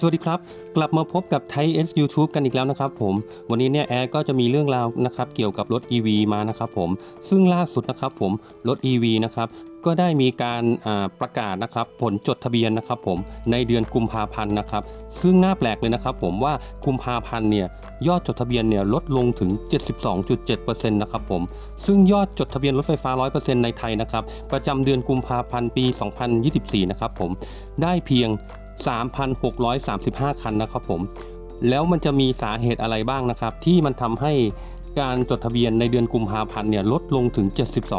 สวัสดีครับ กลับมาพบกับไทยเอสยูทูบกันอีกแล้วนะครับผม วันนี้เนี่ยแอร์ก็จะมีเรื่องราวนะครับเกี่ยวกับรถ EV มานะครับผม ซึ่งล่าสุดนะครับผม รถ EV นะครับก็ได้มีการประกาศนะครับผลจดทะเบียนนะครับผมในเดือนกุมภาพันธ์นะครับ ซึ่งน่าแปลกเลยนะครับผมว่ากุมภาพันธ์เนี่ยยอดจดทะเบียนเนี่ยลดลงถึง 72.7%นะครับผมซึ่งยอดจดทะเบียนรถไฟฟ้า 100%ในไทยนะครับประจำเดือนกุมภาพันธ์ปี 2024 นะครับผมได้เพียง 3,635 คันนะครับผม แล้วมันจะมีสาเหตุอะไรบ้างนะครับ ที่มันทำให้การจดทะเบียนในเดือนกุมภาพันธ์เนี่ยลดลงถึง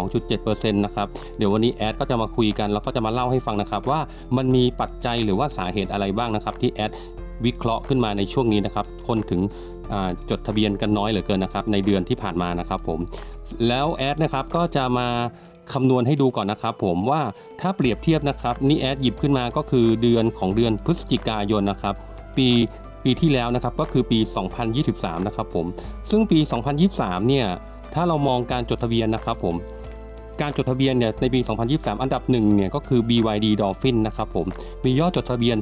72.7%นะครับ เดี๋ยววันนี้แอดก็จะมาคุยกัน แล้วก็จะมาเล่าให้ฟังนะครับ ว่ามันมีปัจจัยหรือว่าสาเหตุอะไรบ้างนะครับ ที่แอดวิเคราะห์ขึ้นมาในช่วงนี้นะครับ คนถึงจดทะเบียนกันน้อยเหลือเกินนะครับ ในเดือนที่ผ่านมานะครับผม แล้วแอดนะครับก็จะมา คำนวณให้ดูก่อนนะครับผมว่าถ้าเปรียบเทียบนะครับนี่แอดหยิบขึ้นมาก็คือเดือนของเดือนพฤศจิกายนนะครับ ปีปีที่แล้วนะครับก็คือปี 2023 นะครับผม ซึ่งปี 2023 เนี่ยถ้าเรามองการจดทะเบียนนะครับผม การจดทะเบียนเนี่ยในปี 2023 อันดับหนึ่งเนี่ยก็คือ BYD Dolphin นะครับผม มียอดจดทะเบียน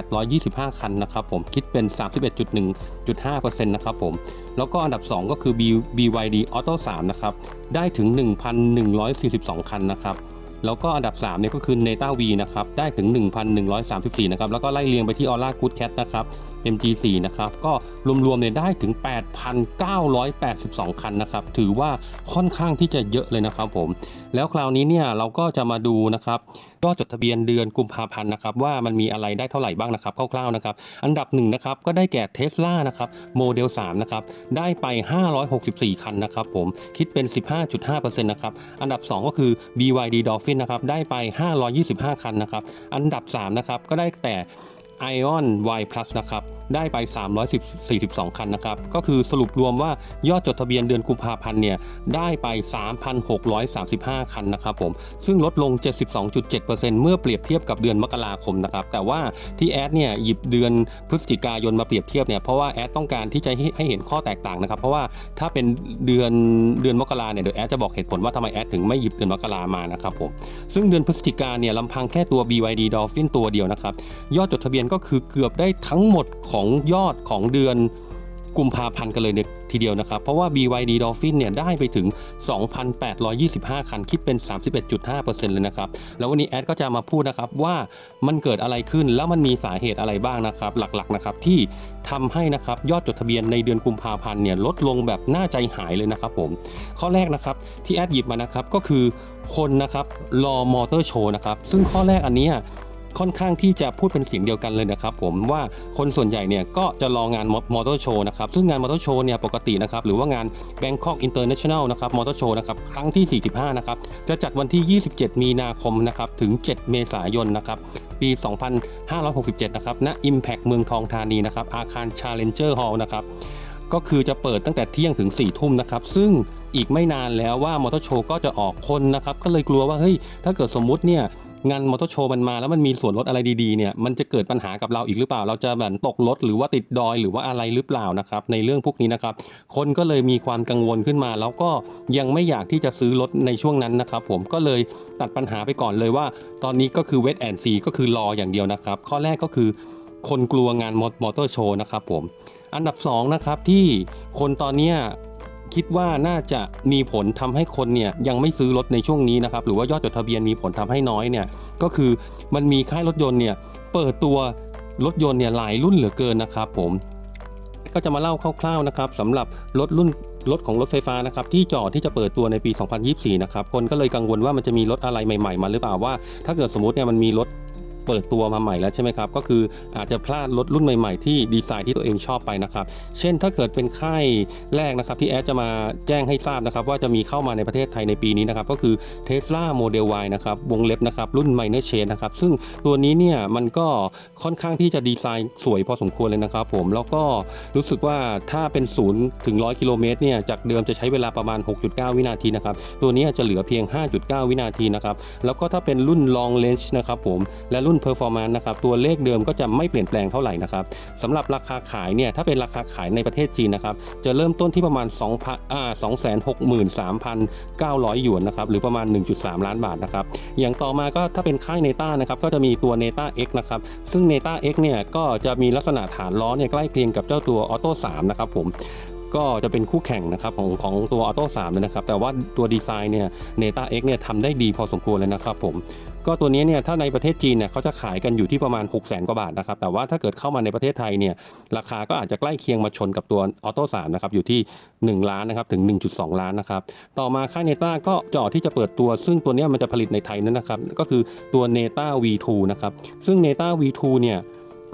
2,825 คันนะครับผม คิดเป็น 31.1.5%นะครับผม แล้วก็อันดับ 2 ก็คือ byd Auto 3 นะครับ ได้ถึง 1,142 คันนะครับแล้วก็อันดับ3เนี่ยก็คือ Neta V นะครับ ได้ถึง 1,134 นะครับ แล้วก็ไล่เรียงไปที่ Aura Good Cat นะครับ MG4 นะครับก็รวมๆเนี่ยได้ถึง 8,982 คันนะครับถือว่าค่อนข้างที่จะเยอะเลยนะครับผมแล้วคราวนี้เนี่ยเราก็จะมาดูนะครับยอดจดทะเบียนเดือนกุมภาพันธ์นะครับว่ามันมีอะไรได้เท่าไหร่บ้างนะครับคร่าวๆนะครับอันดับหนึ่งนะครับก็ได้แก่เทสลานะครับโมเดล3นะครับได้ไป 564 คันนะครับผมคิดเป็น 15.5%นะครับอันดับ 2 ก็คือ BYD Dolphin นะครับได้ไป 525 คันนะครับอันดับ3นะครับก็ได้แต่ Ion Y Plus นะครับ ได้ไป 342 คันนะครับ ก็คือสรุปรวมว่ายอดจดทะเบียนเดือนกุมภาพันธ์เนี่ย ได้ไป 3,635 คันนะครับผม ซึ่งลดลง 72.7%เมื่อเปรียบเทียบกับเดือนมกราคมนะครับ แต่ว่าที่แอดเนี่ยหยิบเดือนพฤศจิกายนมาเปรียบเทียบเนี่ย เพราะว่าแอดต้องการที่จะให้เห็นข้อแตกต่างนะครับ เพราะว่าถ้าเป็นเดือนเดือนมกราเนี่ยเดี๋ยวแอดจะบอกเหตุผลว่าทำไมแอดถึงไม่หยิบเดือนมกรามานะครับผม ซึ่งเดือนพฤศจิกาเนี่ยลำพังแค่ตัว BYD Dolphin ตัวเดียวนะครับ ยอดจดทะเบียนก็คือเกือบได้ทั้งหมดของยอดของเดือนกุมภาพันธ์กันเลยเนี่ยทีเดียวนะครับ เพราะว่า BYD Dolphin เนี่ยได้ไปถึง 2,825 คัน คิดเป็น 31.5%เลยนะครับ แล้ววันนี้แอดก็จะมาพูดนะครับว่ามันเกิดอะไรขึ้นแล้วมันมีสาเหตุอะไรบ้างนะครับ หลักๆนะครับที่ทำให้นะครับยอดจดทะเบียนในเดือนกุมภาพันธ์เนี่ยลดลงแบบน่าใจหายเลยนะครับผมข้อแรกนะครับที่แอดหยิบมานะครับก็คือคนนะครับรอมอเตอร์โชว์นะครับซึ่งข้อแรกอันนี้ ค่อนข้างที่จะพูดเป็นเสียงเดียวกันเลยนะครับผมว่าคนส่วนใหญ่เนี่ยก็จะรองานมอเตอร์โชว์นะครับซึ่งงานมอเตอร์โชว์เนี่ยปกตินะครับหรือว่างาน Bangkok International นะครับมอเตอร์โชว์นะครับครั้งที่ 45 นะครับจะจัดวันที่ 27 มีนาคมนะครับถึง 7 เมษายนนะครับปี 2567 นะครับณ Impact เมืองทองธานีนะครับอาคาร Challenger Hall นะครับก็คือจะเปิดตั้งแต่เที่ยงถึง4ทุ่มนะครับซึ่งอีกไม่นานแล้วว่ามอเตอร์โชว์ก็จะออกคนนะครับก็เลยกลัวว่าเฮ้ยถ้าเกิดสมมุติเนี่ย งานมอเตอร์โชว์มันมาแล้วมันมีส่วนลดอะไรดีๆเนี่ยมันจะเกิดปัญหากับเราอีกหรือเปล่า เราจะแบบตกรถหรือว่าติดดอยหรือว่าอะไรหรือเปล่านะครับในเรื่องพวกนี้นะครับคนก็เลยมีความกังวลขึ้นมา แล้วก็ยังไม่อยากที่จะซื้อรถในช่วงนั้นนะครับผมก็เลยตัดปัญหาไปก่อนเลยว่า ตอนนี้ก็คือเวทแอนซีก็คือรออย่างเดียวนะครับข้อแรกก็คือคนกลัวงานมอเตอร์โชว์นะครับผมอันดับสองนะครับที่คนตอนเนี้ย คิดว่าน่าจะมีผลทำให้คนเนี่ยยังไม่ซื้อรถในช่วงนี้นะครับหรือว่ายอดจดทะเบียนมีผลทำให้น้อยเนี่ยก็คือมันมีค่ายรถยนต์เนี่ยเปิดตัวรถยนต์เนี่ยหลายรุ่นเหลือเกินนะครับผมก็จะมาเล่าคร่าวๆนะครับสำหรับรถรุ่นรถของรถไฟฟ้านะครับที่จอดที่จะเปิดตัวในปี 2024 นะครับคนก็เลยกังวลว่ามันจะมีรถอะไรใหม่ๆมาหรือเปล่าว่า ถ้าเกิดสมมติเนี่ยมันมีรถ เปิดตัวมาใหม่แล้วใช่ไหมครับ ก็คืออาจจะพลาดรถรุ่นใหม่ๆ ที่ดีไซน์ที่ตัวเองชอบไปนะครับ เช่นถ้าเกิดเป็นค่ายแรกนะครับที่แอดจะมาแจ้งให้ทราบนะครับ ว่าจะมีเข้ามาในประเทศไทยในปีนี้นะครับ ก็คือ Tesla Model Y นะครับ วงเล็บนะครับ รุ่น Minor Change นะครับ ซึ่งตัวนี้เนี่ยมันก็ค่อนข้างที่จะดีไซน์สวยพอสมควรเลยนะครับ ผมแล้วก็รู้สึกว่าถ้าเป็น0ถึง100กิโลเมตรเนี่ยจากเดิมจะใช้เวลาประมาณ 6.9 วินาทีนะครับตัวนี้จะเหลือเพียง 5.9 วินาทีนะครับแล้วก็ถ้าเป็นรุ่น Long Range นะครับผมและรุ่นรุ่น Performance นะครับตัวเลขเดิมก็จะไม่เปลี่ยนแปลงเท่าไหร่นะครับสำหรับราคาขายเนี่ยถ้าเป็นราคาขายในประเทศจีนนะครับจะเริ่มต้นที่ประมาณ2,000อ่า263,900หยวนนะครับหรือประมาณ 1.3 ล้านบาทนะครับอย่างต่อมาก็ถ้าเป็นค่ายเนต้านะครับก็จะมีตัว Neta X นะครับซึ่ง Neta X เนี่ยก็จะมีลักษณะฐานล้อเนี่ยใกล้เคียงกับเจ้าตัว Auto 3นะครับผม ก็จะเป็นคู่แข่งนะครับของของตัว Auto 3เลยนะครับ แต่ว่าตัวดีไซน์เนี่ย Neta X เเนี่ยทำได้ดีพอสมควรเลยนะครับผมก็ตัวนี้เนี่ยถ้าในประเทศจีนเนี่ยเขาจะขายกันอยู่ที่ประมาณ 6 0 0 0 0 กว่าบาทนะครับแต่ว่าถ้าเกิดเข้ามาในประเทศไทยเนี่ยราคาก็อาจจะใกล้เคียงมาชนกับตัว Auto 3นะครับอยู่ที่ 1 ล้านนะครับถึง 1.2 ล้านนะครับต่อมาค่าย Neta ก็เจาะที่จะเปิดตัว ซึ่งตัวนี้มันจะผลิตในไทยนั่นนะครับก็คือตัว Neta V2 นะครับซึ่ง Neta V2 เนี่ย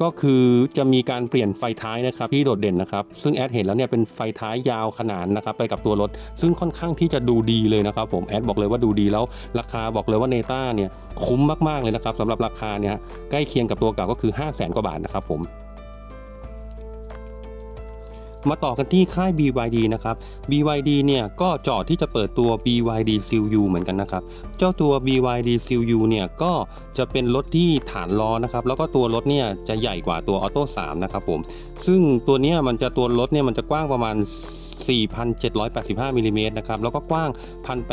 ก็คือจะมีการเปลี่ยนไฟท้ายนะครับที่โดดเด่นนะครับ ซึ่งแอดเห็นแล้วเนี่ยเป็นไฟท้ายยาวขนานนะครับไปกับตัวรถ ซึ่งค่อนข้างที่จะดูดีเลยนะครับผมแอดบอกเลยว่าดูดีแล้วราคาบอกเลยว่าเนต้าเนี่ยคุ้มมากๆเลยนะครับสำหรับราคาเนี่ยใกล้เคียงกับตัวเก่าก็คือ 5 0 0แสนกว่าบาทนะครับผม มาต่อกันที่ค่าย BYD นะครับ BYD เนี่ยก็เจาะที่จะเปิดตัว BYD CU เหมือนกันนะครับ เจ้าตัว BYD CU เนี่ยก็จะเป็นรถที่ฐานล้อนะครับ แล้วก็ตัวรถเนี่ยจะใหญ่กว่าตัว Auto 3 นะครับผม ซึ่งตัวเนี้ยมันจะตัวรถเนี่ยมันจะกว้างประมาณ 4,785มิลลิเมตรนะครับแล้วก็กว้าง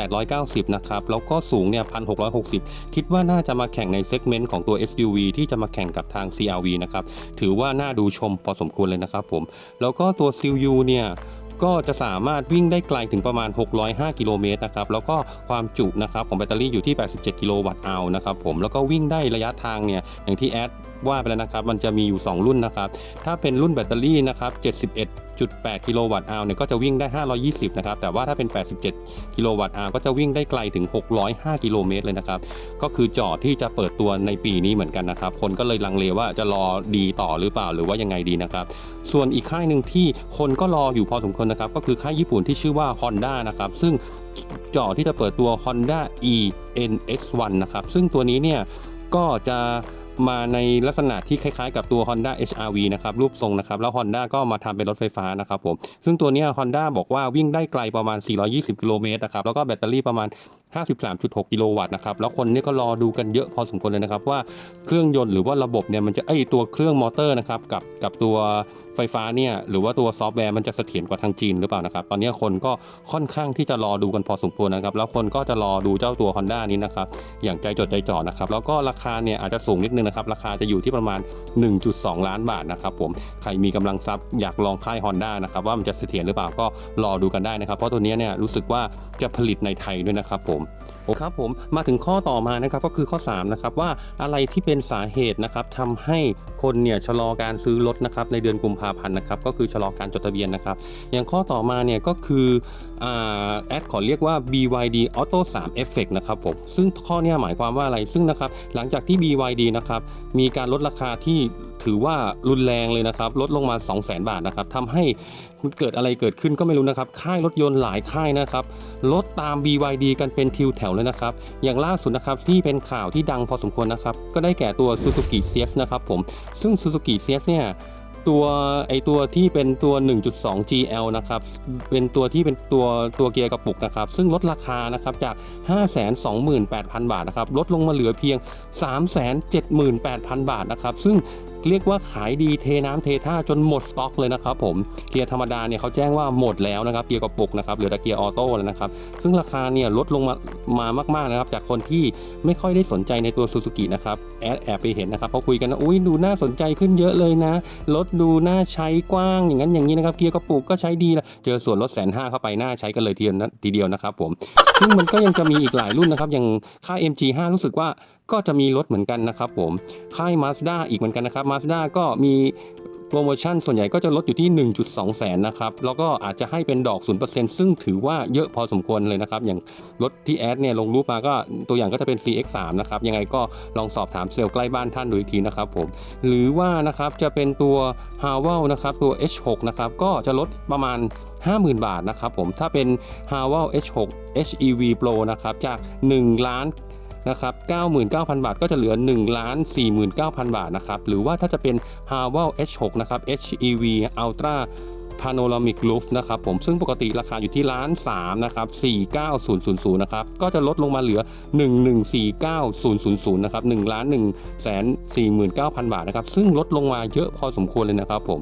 1,890นะครับแล้วก็สูงเนี่ย1,660 คิดว่าน่าจะมาแข่งในเซกเมนต์ของตัว SUV ที่จะมาแข่งกับทาง CRV นะครับถือว่าน่าดูชมพอสมควรเลยนะครับผมแล้วก็ตัว CU เนี่ยก็จะสามารถวิ่งได้ไกลถึงประมาณ 605 กิโลเมตรนะครับ แล้วก็ความจุนะครับของแบตเตอรี่อยู่ที่ 87 กิโลวัตต์เอานะครับผม แล้วก็วิ่งได้ระยะทางเนี่ย อย่างที่แอด ว่าไปแล้วนะครับ มันจะมีอยู่ 2 รุ่นนะครับ ถ้าเป็นรุ่นแบตเตอรี่นะครับ 71.8 กิโลวัตต์อาเนี่ยก็จะวิ่งได้ 520 นะครับ แต่ว่าถ้าเป็น 87 กิโลวัตต์อาก็จะวิ่งได้ไกลถึง 605 กิโลเมตรเลยนะครับ ก็คือจอดที่จะเปิดตัวในปีนี้เหมือนกันนะครับ คนก็เลยลังเลว่าจะรอดีต่อหรือเปล่าหรือว่ายังไงดีนะครับ ส่วนอีกค่ายหนึ่งที่คนก็รออยู่พอสมควรนะครับ ก็คือค่ายญี่ปุ่นที่ชื่อว่า Honda นะครับ ซึ่งจอที่จะเปิดตัว Honda e NX1 นะครับ ซึ่งตัวนี้เนี่ยก็จะ มาในลักษณะที่คล้ายๆ กับตัว Honda HRV นะครับรูปทรงนะครับแล้ว Honda ก็มาทำเป็นรถไฟฟ้านะครับผมซึ่งตัวนี้ Honda บอกว่าวิ่งได้ไกลประมาณ 420 กิโลเมตรนะครับแล้วก็แบตเตอรี่ประมาณ53.6 กิโลวัตต์นะครับ แล้วคนนี่ก็รอดูกันเยอะพอสมควรเลยนะครับ ว่าเครื่องยนต์หรือว่าระบบเนี่ยมันจะไอตัวเครื่องมอเตอร์นะครับกับกับตัวไฟฟ้าเนี่ยหรือว่าตัวซอฟต์แวร์มันจะเสถียรกว่าทางจีนหรือเปล่านะครับ ตอนนี้คนก็ค่อนข้างที่จะรอดูกันพอสมควรนะครับ แล้วคนก็จะรอดูเจ้าตัว Honda นี้นะครับอย่างใจจดใจจ่อนะครับ แล้วก็ราคาเนี่ยอาจจะสูงนิดนึงนะครับราคาจะอยู่ที่ประมาณ 1.2 ล้านบาทนะครับผมใครมีกำลังทรัพย์อยากลองค่าย Honda นะครับว่ามันจะเสถียรหรือเปล่าก็รอดูกันได้นะครับ เพราะตัวเนี้เนี่ยรู้สึกว่าจะผลิตในไทยด้วยนะครับผม ครับผมมาถึงข้อต่อมานะครับก็คือข้อ3นะครับว่าอะไรที่เป็นสาเหตุนะครับทำให้คนเนี่ยชะลอการซื้อรถนะครับในเดือนกุมภาพันธ์นะครับก็คือชะลอการจดทะเบียนนะครับอย่างข้อต่อมาเนี่ยก็คือแอดขอเรียกว่า BYD Auto 3 Effect นะครับผมซึ่งข้อนี้หมายความว่าอะไรซึ่งนะครับหลังจากที่ BYD นะครับ มีการลดราคาที่ถือว่ารุนแรงเลยนะครับ ลดลงมา 200,000 บาทนะครับทำให้เกิดอะไรเกิดขึ้นก็ไม่รู้นะครับ ค่ายรถยนต์หลายค่ายนะครับ ลดตาม BYD กันเป็นทิวแถวเลยนะครับ อย่างล่าสุดนะครับที่เป็นข่าวที่ดังพอสมควรนะครับ ก็ได้แก่ตัว Suzuki CS นะครับผม ซึ่ง Suzuki CS เนี่ย ตัวไอตัวที่เป็นตัว 1.2 GL นะครับ เป็นตัวที่เป็นตัวตัวเกียร์กระปุกนะครับ ซึ่งลดราคานะครับจาก 528,000 บาทนะครับ ลดลงมาเหลือเพียง 378,000 บาทนะครับ ซึ่ง เรียกว่าขายดีเทน้ำเทท่าจนหมดสต็อกเลยนะครับผมเกียร์ธรรมดาเนี่ยเขาแจ้งว่าหมดแล้วนะครับเกียร์กระปุกนะครับเหลือแต่เกียร์ออโต้แล้วนะครับซึ่งราคาเนี่ยลดลงมามามากๆนะครับจากคนที่ไม่ค่อยได้สนใจในตัวซูซูกินะครับแอดแอบไปเห็นนะครับเขาคุยกันนะอุ้ยดูน่าสนใจขึ้นเยอะเลยนะรถดูน่าใช้กว้างอย่างนั้นอย่างนี้นะครับเกียร์กระปุกก็ใช้ดีละเจอส่วนลดแสนห้าเข้าไปน่าใช้กันเลยทีเดียวนะทีเดียวนะครับผมซึ่งมันก็ยังจะมีอีกหลายรุ่นนะครับอย่างค่าย MG5 รู้สึกว่า ก็จะมีรถเหมือนกันนะครับผม ค่าย Mazda อีกเหมือนกันนะครับ Mazda ก็มีโปรโมชั่นส่วนใหญ่ก็จะลดอยู่ที่ 1.2 แสนนะครับ แล้วก็อาจจะให้เป็นดอก 0%ซึ่งถือว่าเยอะพอสมควรเลยนะครับ อย่างรถที่แอดเนี่ยลงรูปมาก็ตัวอย่างก็จะเป็น CX3 นะครับ ยังไงก็ลองสอบถามเซลล์ใกล้บ้านท่านดูอีกทีนะครับผม หรือว่านะครับจะเป็นตัว h a w e l นะครับ ตัว H6 นะครับ ก็จะลดประมาณ 50,000 บาทนะครับผม ถ้าเป็น h a w e l H6 HEV Pro นะครับ จาก1ล้าน นะครับ99,000 บาทก็จะเหลือ1ล้าน49,000 บาทนะครับ หรือว่าถ้าจะเป็น h a w e l H6 นะครับ HEV Ultra Panoramic Roof นะครับผมซึ่งปกติราคาอยู่ที่ล้าน3นะครับ49000นะครับก็จะลดลงมาเหลือ 1149000นะครับ1ล้าน1 4 9 0 0 0 บาทนะครับซึ่งลดลงมาเยอะพอสมควรเลยนะครับผม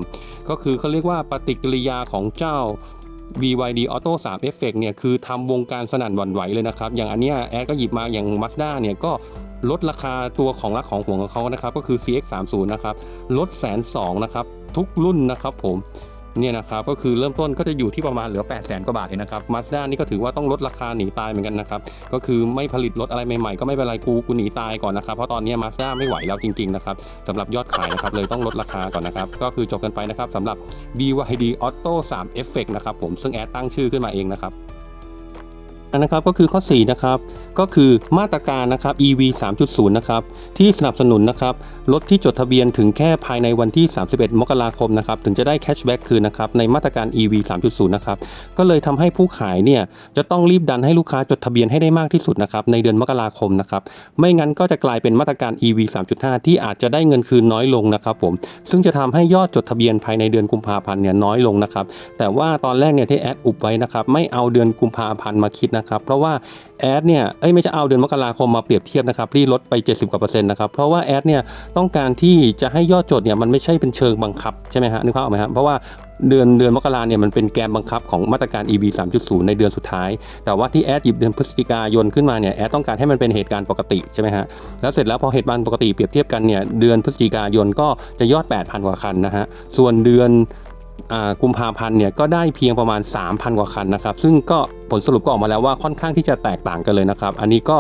ก็คือเขาเรียกว่าปฏิกิริยาของเจ้า BYD Auto 3 Effect เนี่ยคือทำวงการสนั่นหวั่นไหวเลยนะครับ อย่างอันเนี้ยแอดก็หยิบมาอย่าง Mazda เนี่ยก็ลดราคาตัวของรักของห่วงของเขานะครับ ก็คือ CX30 นะครับ ลดแสนสองนะครับ ทุกรุ่นนะครับผม เนี่ยนะครับก็คือเริ่มต้นก็จะอยู่ที่ประมาณเหลือ 8 0 0 0 0กว่าบาทเองนะครับมาสด้านี่ก็ถือว่าต้องลดราคาหนีตายเหมือนกันนะครับก็คือไม่ผลิตรถอะไรใหม่ๆ ก็ไม่เป็นไรกูกูหนีตายก่อนนะครับเพราะตอนนี้มาสด้าไม่ไหวแล้วจริงๆนะครับสำหรับยอดขายนะครับเลยต้องลดราคาก่อนนะครับก็คือจบกันไปนะครับสำหรับ BYD Auto 3 Effect นะครับผมซึ่งแอดตั้งชื่อขึ้นมาเองนะครับ นะครับก็คือข้อ4นะครับก็คือมาตรการนะครับ EV 3.0 นะครับที่สนับสนุนนะครับรถที่จดทะเบียนถึงแค่ภายในวันที่ 31 มกราคมนะครับถึงจะได้แคชแบ็กคืนนะครับในมาตรการ EV 3.0 นะครับก็เลยทำให้ผู้ขายเนี่ยจะต้องรีบดันให้ลูกค้าจดทะเบียนให้ได้มากที่สุดนะครับในเดือนมกราคมนะครับไม่งั้นก็จะกลายเป็นมาตรการ EV 3.5 ที่อาจจะได้เงินคืนน้อยลงนะครับผมซึ่งจะทำให้ยอดจดทะเบียนภายในเดือนกุมภาพันธ์เนี่ยน้อยลงนะครับแต่ว่าตอนแรกเนี่ยที่แอดอุบไว้นะครับไม่เอาเดือนกุมภาพันธ์มาคิดนะครับ เพราะว่าแอดเนี่ยเอ้ยไม่ใช่เอาเดือนมกราคมมาเปรียบเทียบนะครับที่ลดไป 70กว่าเปอร์เซ็นต์นะครับเพราะว่าแอดเนี่ยต้องการที่จะให้ยอดจดเนี่ยมันไม่ใช่เป็นเชิงบังคับใช่ไหมฮะนึกภาพออกไหมฮะเพราะว่าเดือนเดือนมกราเนี่ยมันเป็นแกนบังคับของมาตรการ EV 3.0 ในเดือนสุดท้าย แต่ว่าที่แอดหยิบเดือนพฤศจิกายนขึ้นมาเนี่ยแอดต้องการให้มันเป็นเหตุการณ์ปกติใช่ไหมฮะแล้วเสร็จแล้วพอเหตุการณ์ปกติเปรียบเทียบกันเนี่ยเดือนพฤศจิกายนก็จะยอด 8,000 กว่าคันนะฮะส่วนเดือน กุมภาพันธ์เนี่ยก็ได้เพียงประมาณ 3,000 กว่าคันนะครับ ซึ่งก็ผลสรุปก็ออกมาแล้วว่าค่อนข้างที่จะแตกต่างกันเลยนะครับ อันนี้ก็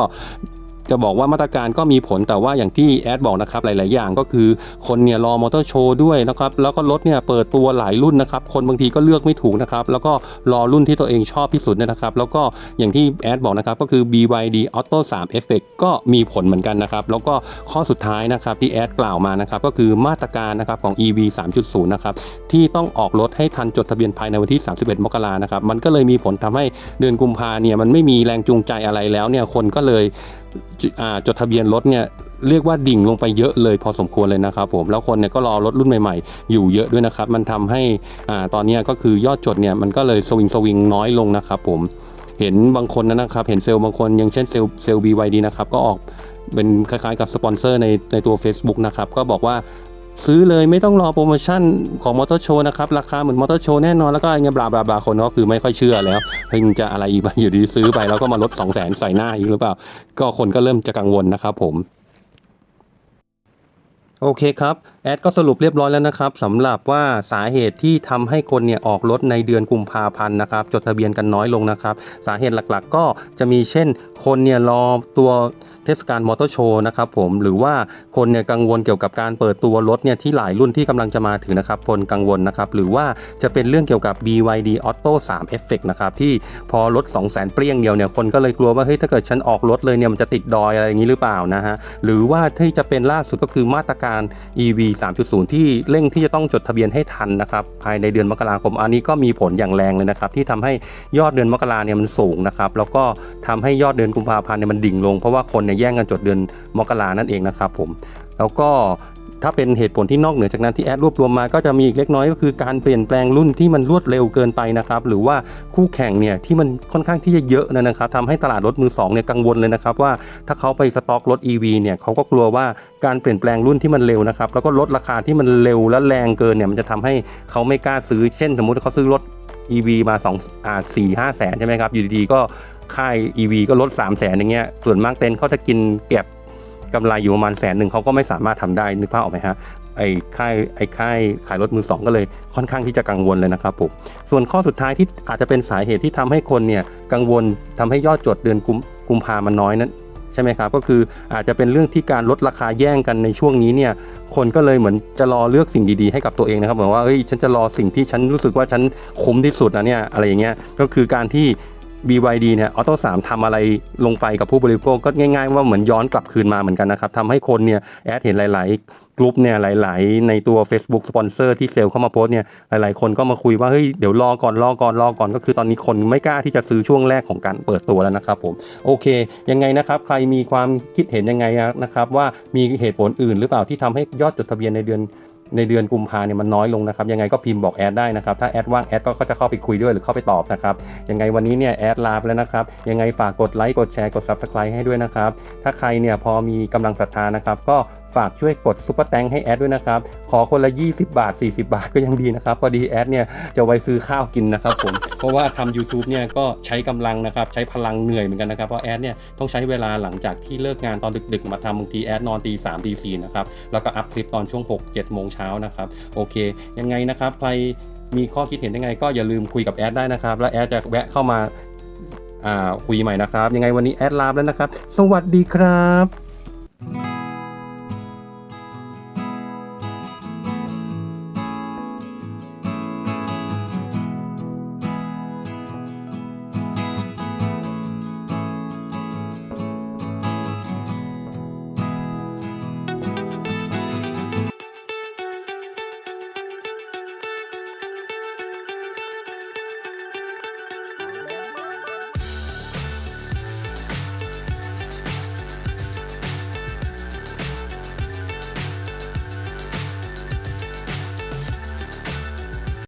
จะบอกว่ามาตรการก็มีผลแต่ว่าอย่างที่แอดบอกนะครับหลาย ๆ อย่างก็คือคนเนี่ยรอมอเตอร์โชว์ด้วยนะครับแล้วก็รถเนี่ยเปิดตัวหลายรุ่นนะครับคนบางทีก็เลือกไม่ถูกนะครับแล้วก็รอรุ่นที่ตัวเองชอบที่สุดนะครับ แล้วก็อย่างที่แอดบอกนะครับก็คือ BYD Auto 3 Effect ก็มีผลเหมือนกันนะครับแล้วก็ข้อสุดท้ายนะครับที่แอดกล่าวมานะครับก็คือมาตรการนะครับของ EV 3.0 นะครับที่ต้องออกรถให้ทันจดทะเบียนภายในวันที่ 31 มกรานะครับมันก็เลยมีผลทำให้เดือนกุมภาเนี่ยมันไม่มีแรงจูงใจอะไรแล้วเนี่ยคนก็เลย จจดทะเบียนรถเนี่ยเรียกว่าดิ่งลงไปเยอะเลยพอสมควรเลยนะครับผมแล้วคนเนี่ยก็รอรถรุ่นใหม่ๆ อยู่เยอะด้วยนะครับ มันทำให้อ่าตอนนี้ก็คือยอดจดเนี่ยมันก็เลยสวิงสวิงน้อยลงนะครับผมเห็นบางคนนะครับเห็นเซลล์บางคนอย่างเช่นเซลล์เซลล์ BYD นะครับก็ออกเป็นคล้ายๆกับสปอนเซอร์ในในตัว Facebook นะครับก็บอกว่า ซื้อเลยไม่ต้องรอโปรโมชั่นของมอเตอร์โชว์นะครับ ราคาเหมือนมอเตอร์โชว์แน่นอน แล้วก็อะไรเงี้ยบลาบลาบลาคนก็คือไม่ค่อยเชื่อแล้วเพิ่งจะอะไรอีกบ้าอยู่ดีซื้อไปแล้วก็มาลด2 0 0แสนใส่หน้าอีกหรือเปล่า ก็คนก็เริ่มจะกังวลนะครับผม โอเคครับแอดก็สรุปเรียบร้อยแล้วนะครับสำหรับว่าสาเหตุที่ทำให้คนเนี่ยออกรถในเดือนกุมภาพันธ์นะครับจดทะเบียนกันน้อยลงนะครับสาเหตุหลักๆ ก็จะมีเช่น คนเนี่ยรอตัวเทศกาลมอเตอร์โชว์นะครับผมหรือว่าคนเนี่ยกังวลเกี่ยวกับการเปิดตัวรถเนี่ยที่หลายรุ่นที่กำลังจะมาถึงนะครับคนกังวลนะครับหรือว่าจะเป็นเรื่องเกี่ยวกับ BYD Auto 3 Effect นะครับที่พอรถ 2 0 0 0 0 0 เปรี้ยงเดียวเนี่ยคนก็เลยกลัวว่าเฮ้ยถ้าเกิดฉันออกรถเลยเนี่ยมันจะติดดอยอะไรอย่างนี้หรือเปล่านะฮะหรือว่าที่จะเป็นล่าสุดก็คือมาตรการ EV 3.0 ที่เร่งที่จะต้องจดทะเบียนให้ทันนะครับภายในเดือนมกราคมอันนี้ก็มีผลอย่างแรงเลยนะครับที่ทำให้ยอดเดือนมกราเนี่ยมันสูงนะครับแล้วก็ทำให้ยอดเดือนกุมภาพันธ์เนี่ยมันดิ่งลง เพราะว่าคนเนี่ยแย่งกันจดเดือนมกรานั่นเองนะครับผมแล้วก็ ถ้าเป็นเหตุผลที่นอกเหนือจากนั้นที่แอดรวบรวมมาก็จะมีอีกเล็กน้อยก็คือการเปลี่ยนแปลงรุ่นที่มันรวดเร็วเกินไปนะครับหรือว่าคู่แข่งเนี่ยที่มันค่อนข้างที่จะเยอะนะครับทำให้ตลาดรถมือสองเนี่ยกังวลเลยนะครับว่าถ้าเขาไปสต็อกรถ EV เนี่ยเขาก็กลัวว่าการเปลี่ยนแปลงรุ่นที่มันเร็วนะครับแล้วก็ลดราคาที่มันเร็วและแรงเกินเนี่ยมันจะทำให้เขาไม่กล้าซื้อเช่น สมมุติเขาซื้อรถ EV มา2อ่า4 5แสนใช่ไหมครับอยู่ดีๆก็ค่าย EV ก็ลด3แสนอย่างเงี้ยส่วนมากเต็นท์เขาจะกินเก็บ กำไรอยู่ประมาณแสนหนึ่งเขาก็ไม่สามารถทำได้นึกภาพออกไหมฮะไอ้ค่ายไอ้ค่ายขายรถมือสองก็เลยค่อนข้างที่จะกังวลเลยนะครับผมส่วนข้อสุดท้ายที่อาจจะเป็นสาเหตุที่ทำให้คนเนี่ยกังวลทำให้ยอดจดเดือนกุมกุมภามันน้อยนั้นใช่ไหมครับก็คืออาจจะเป็นเรื่องที่การลดราคาแย่งกันในช่วงนี้เนี่ยคนก็เลยเหมือนจะรอเลือกสิ่งดีๆให้กับตัวเองนะครับเหมือนว่าเฮ้ยฉันจะรอสิ่งที่ฉันรู้สึกว่าฉันคุ้มที่สุดนะเนี่ยอะไรอย่างเงี้ยก็คือการที่ BYD เนี่ยออโต้3ทำอะไรลงไปกับผู้บริโภคก็ง่าย ๆ ว่าเหมือนย้อนกลับคืนมาเหมือนกันนะครับทำให้คนเนี่ยแอดเห็นหลาย ๆ กลุ่มเนี่ยหลาย ๆ ในตัว Facebook สปอนเซอร์ที่เซลล์เข้ามาโพสเนี่ยหลาย ๆ คนก็มาคุยว่าเฮ้ยเดี๋ยวรอก่อนรอก่อนรอก่อนก็คือตอนนี้คนไม่กล้าที่จะซื้อช่วงแรกของการเปิดตัวแล้วนะครับผมโอเค ยังไงนะครับใครมีความคิดเห็นยังไงนะครับว่ามีเหตุผลอื่นหรือเปล่าที่ทำให้ยอดจดทะเบียนในเดือน ในเดือนกุมภาเนี่ยมันน้อยลงนะครับ ยังไงก็พิมพ์บอกแอดได้นะครับ ถ้าแอดว่างแอดก็จะเข้าไปคุยด้วยหรือเข้าไปตอบนะครับ ยังไงวันนี้เนี่ยแอดลาไปแล้วนะครับ ยังไงฝากกดไลค์กดแชร์กด Subscribe ให้ด้วยนะครับ ถ้าใครเนี่ยพอมีกำลังศรัทธานะครับก็ ฝากช่วยกดซุปเปอร์แตงให้แอดด้วยนะครับ ขอคนละ 20 บาท 40 บาทก็ยังดีนะครับ พอดีแอดเนี่ยจะไว้ซื้อข้าวกินนะครับผม เพราะว่าทำ YouTube เนี่ยก็ใช้กำลังนะครับ ใช้พลังเหนื่อยเหมือนกันนะครับ เพราะแอดเนี่ยต้องใช้เวลาหลังจากที่เลิกงานตอนดึกๆ มาทำบางทีแอดนอนตีสามตีสี่นะครับ แล้วก็อัพคลิปตอนช่วง 6 7 โมงเช้านะครับ โอเค ยังไงนะครับ ใครมีข้อคิดเห็นยังไง ก็อย่าลืมคุยกับแอดได้นะครับ แล้วแอดจะแวะเข้ามาอ่าคุยใหม่นะครับ ยังไงวันนี้แอดลาแล้วนะครับ สวัสดีครับ